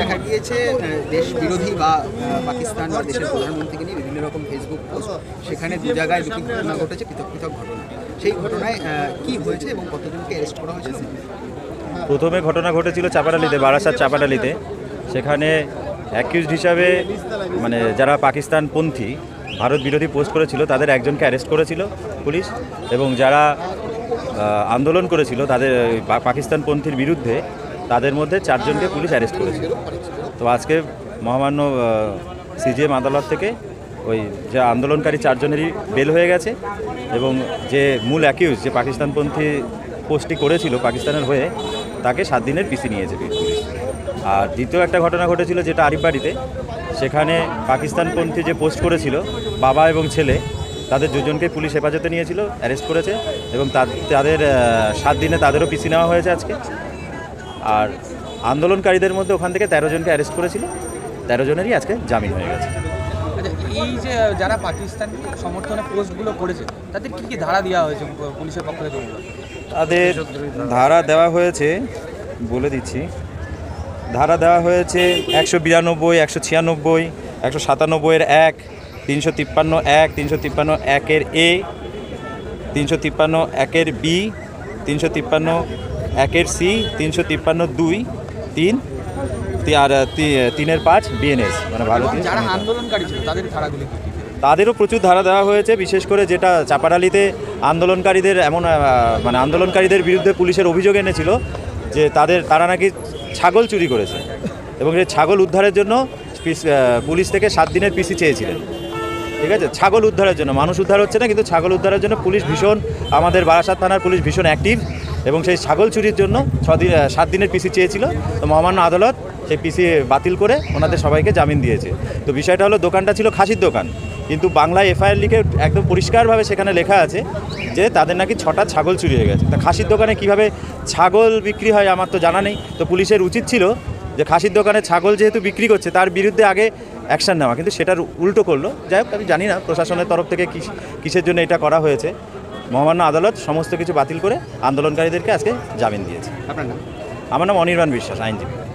দেখা গিয়েছে দেশ বিরোধী বা পাকিস্তান বা দেশের প্রধানমন্ত্রীকে নিয়ে বিভিন্ন রকম ফেসবুক পোস্ট সেখানে দু জায়গায় দুটি ঘটনা ঘটেছে, পৃথক পৃথক ঘটনা। সেই ঘটনায় কি হয়েছে এবং কতজনকে অ্যারেস্ট করা হয়েছে? প্রথমে ঘটনা ঘটেছিল চাপাডালিতে বারাসাত চাপাডালিতে সেখানে অ্যাকিউজড হিসাবে মানে যারা পাকিস্তানপন্থী, ভারত বিরোধী পোস্ট করেছিল, তাদের একজনকে অ্যারেস্ট করেছিল পুলিশ এবং যারা আন্দোলন করেছিল তাদের পাকিস্তানপন্থীর বিরুদ্ধে, তাদের মধ্যে চারজনকে পুলিশ অ্যারেস্ট করেছিল তো আজকে মহামান্য সিজিএম আদালত থেকে ওই যে আন্দোলনকারী চারজনেরই বেল হয়ে গেছে এবং যে মূল অ্যাকিউজ যে পাকিস্তানপন্থী পোস্টটি করেছিল পাকিস্তানের হয়ে, তাকে সাত দিনের পিসি নিয়েছে পুলিশ। আর দ্বিতীয় একটা ঘটনা ঘটেছিল যেটা আরিফবাড়িতে সেখানে পাকিস্তানপন্থী যে পোস্ট করেছিল, বাবা এবং ছেলে তাদের দুজনকে পুলিশ হেফাজতে নিয়েছিল অ্যারেস্ট করেছে এবং তাদের সাত দিনে তাদেরও পিসি নেওয়া হয়েছে আজকে। আর আন্দোলনকারীদের মধ্যে ওখান থেকে তেরো জনকে অ্যারেস্ট করেছিল তেরো জনেরই আজকে জামিন হয়ে গেছে। আচ্ছা এই যে যারা পাকিস্তান সমর্থনে পোস্টগুলো করেছে তাদের কি কি ধারা দেওয়া হয়েছে পুলিশের পক্ষ থেকে? তাদের ধারা দেওয়া হয়েছে বলে দিচ্ছি ধারা দেওয়া হয়েছে একশো বিরানব্বই একশো ছিয়ানব্বই একশো সাতানব্বইয়ের এক তিনশো তিপ্পান্ন এক তিনশো তিপ্পান্ন একের এ তিনশো তিপ্পান্ন একের বি তিনশো তিপ্পান্ন একের সি তিনশো তিপ্পান্ন দুই তিন তি- আর তিনের পাঁচ বিএনএস। মানে ভারতীয় যারা আন্দোলনকারী ছিল তাদের ধারাগুলি কি? কি? তাদেরও প্রচুর ধারা দেওয়া হয়েছে বিশেষ করে যেটা চাপাডালিতে আন্দোলনকারীদের এমন মানে আন্দোলনকারীদের বিরুদ্ধে পুলিশের অভিযোগ এনেছিল যে তাদের তারা নাকি ছাগল চুরি করেছে এবং সেই ছাগল উদ্ধারের জন্য পুলিশ থেকে সাত দিনের পিসি চেয়েছিলেন। ঠিক আছে? ছাগল উদ্ধারের জন্য। মানুষ উদ্ধার হচ্ছে না, কিন্তু ছাগল উদ্ধারের জন্য পুলিশ ভীষণ, আমাদের বারাসাত থানার পুলিশ ভীষণ অ্যাক্টিভ এবং সেই ছাগল চুরির জন্য ছদিন সাত দিনের পিসি চেয়েছিল। তো মহামান্য আদালত সেই পিসি বাতিল করে ওনাদের সবাইকে জামিন দিয়েছে। তো বিষয়টা হলো, দোকানটা ছিল খাসির দোকান। কিন্তু বাংলায় এফআইআর লিখে একদম পরিষ্কারভাবে সেখানে লেখা আছে যে তাদের নাকি ছটা ছাগল চুরি হয়ে গেছে। তা খাসির দোকানে কীভাবে ছাগল বিক্রি হয় আমার তো জানা নেই। তো পুলিশের উচিত ছিল যে খাসির দোকানে ছাগল যেহেতু বিক্রি করছে, তার বিরুদ্ধে আগে অ্যাকশন নেওয়া। কিন্তু সেটার উল্টো করল। যাই হোক আমি জানি না প্রশাসনের তরফ থেকে কিস- কিসের জন্য এটা করা হয়েছে। মহামান্য আদালত সমস্ত কিছু বাতিল করে আন্দোলনকারীদেরকে আজকে জামিন দিয়েছে। আপনার নাম? আমার নাম অনির্বাণ বিশ্বাস আইনজীবী।